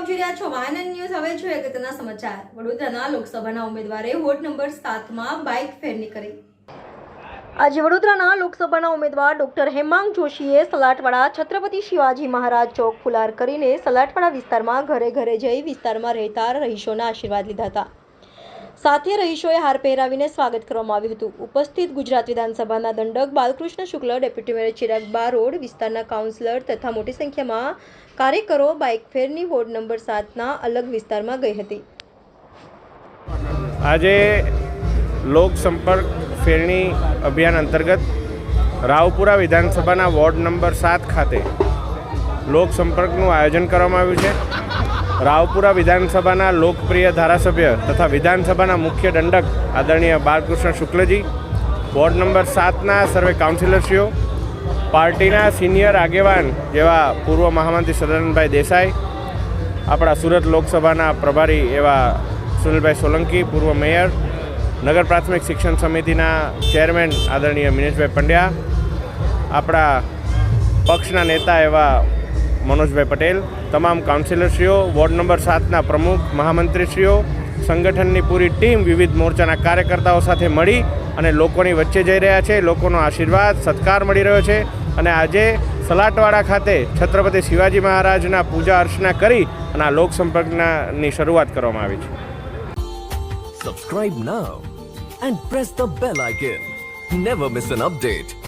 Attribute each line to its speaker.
Speaker 1: આપ જોઈ રહ્યા છો વાયનન ન્યૂઝ. હવે જોઈએ અગત્યના સમાચાર. વડોદરાના લોકસભાના ઉમેદવારે વોર્ડ નંબર સાતમાં બાઇક ફેરની કરી. આજે વડોદરાના લોકસભાના ઉમેદવાર ડોક્ટર હેમાંગ જોશીએ સલાટવાડા છત્રપતિ શિવાજી મહારાજ ચોક ફુલાર કરીને સલાટવાડા વિસ્તારમાં ઘરે ઘરે જઈ વિસ્તારમાં રહેતા રહીશોના આશીર્વાદ લીધા હતા. સાથે રહીશોએ હાર પહેરાવીને સ્વાગત કરવામાં આવ્યું હતું. ઉપસ્થિત ગુજરાત વિધાનસભાના દંડક બાલકૃષ્ણ શુક્લ, ડેપ્યુટી મેયર ચિરાગ બારોડ, વિસ્તારના કાઉન્સિલર તથા મોટી સંખ્યામાં કાર્યકરો બાઇક ફેરની વોર્ડ નંબર સાતના અલગ વિસ્તારમાં ગઈ હતી.
Speaker 2: આજે લોક સંપર્ક ફેરણી અભિયાન અંતર્ગત રાવપુરા વિધાનસભાના વોર્ડ નંબર સાત ખાતે લોક સંપર્કનું આયોજન કરવામાં આવ્યું છે. રાવપુરા વિધાનસભાના લોકપ્રિય ધારાસભ્ય તથા વિધાનસભાના મુખ્ય દંડક આદરણીય બાલકૃષ્ણ શુક્લજી, વોર્ડ નંબર સાતના સર્વે કાઉન્સિલરશ્રીઓ, પાર્ટીના સિનિયર આગેવાન જેવા પૂર્વ મહામંત્રી સદાનંદભાઈ દેસાઈ, આપણા સુરત લોકસભાના પ્રભારી એવા સુનિલભાઈ સોલંકી, પૂર્વ મેયર, નગર પ્રાથમિક શિક્ષણ સમિતિના ચેરમેન આદરણીય મિનેશભાઈ પંડ્યા, આપણા પક્ષના નેતા એવા મનોજભાઈ પટેલ, તમામ કાઉન્સિલરશ્રીઓ વોર્ડ નંબર સાતના પ્રમુખ, મહામંત્રીશ્રીઓ, સંગઠનની પૂરી ટીમ વિવિધ મોરચાના કાર્યકર્તાઓ સાથે મળી અને લોકોની વચ્ચે જઈ રહ્યા છે. લોકોનો આશીર્વાદ, સત્કાર મળી રહ્યો છે અને આજે સલાટવાડા ખાતે છત્રપતિ શિવાજી મહારાજના પૂજા અર્ચના કરી અને આ લોકસંપર્કની શરૂઆત કરવામાં આવી છે.
Speaker 3: Subscribe now and press the bell icon never miss an update.